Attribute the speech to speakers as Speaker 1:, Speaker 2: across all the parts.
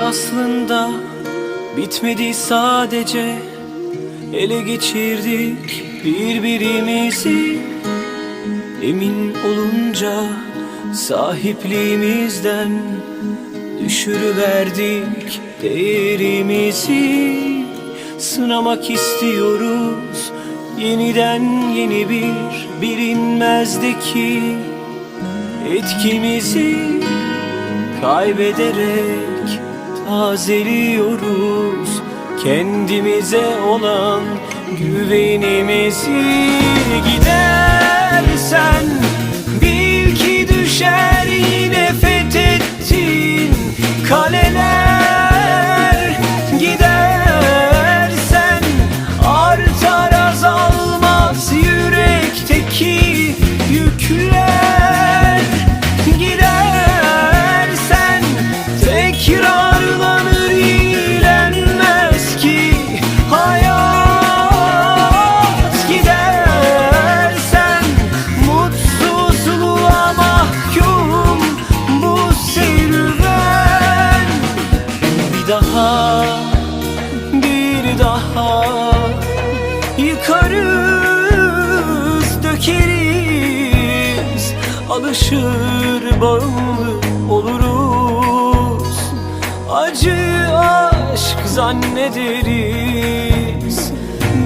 Speaker 1: aslında bitmedi sadece. Ele geçirdik birbirimizi. Emin olunca sahipliğimizden Düşürüverdik değerimizi. Sınamak istiyoruz yeniden yeni bir bilinmezdeki Etkimizi kaybederek tazeliyoruz. Kendimize olan güvenimizi Gidersen daha Yıkarız, dökeriz. Alışır, bağımlı oluruz. Acı aşk zannederiz.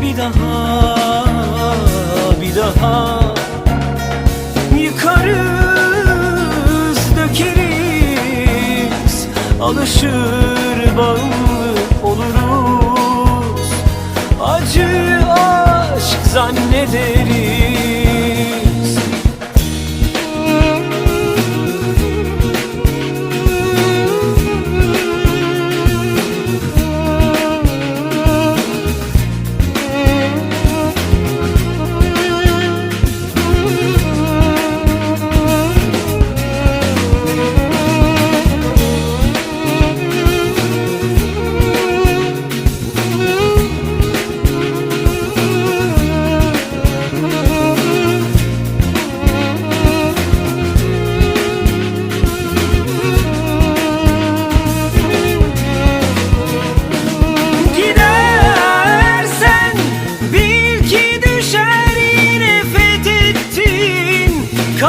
Speaker 1: Bir daha, bir daha Yıkarız, dökeriz. Alışır, bağımlı aşk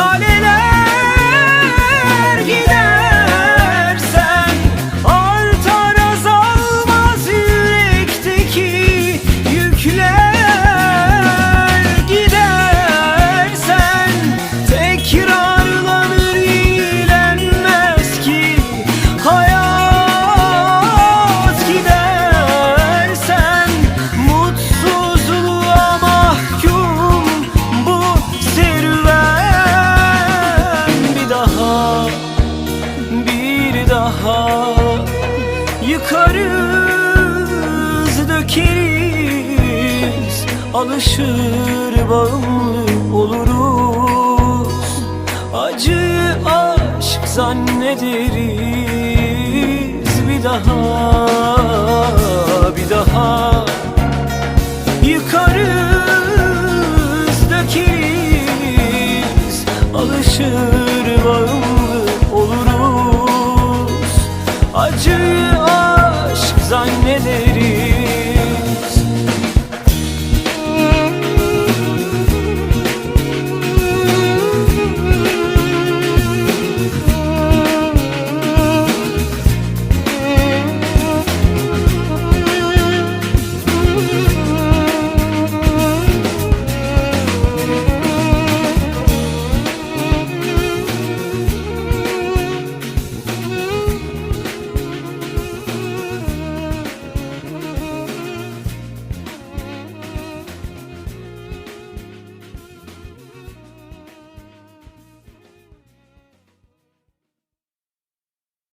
Speaker 1: falling Alırız dökeriz. Alışır bağımlı oluruz. Acı aşk zannederiz. Bir daha bir daha Yıkarız dökeriz. Alışır bağımlı oluruz. Acı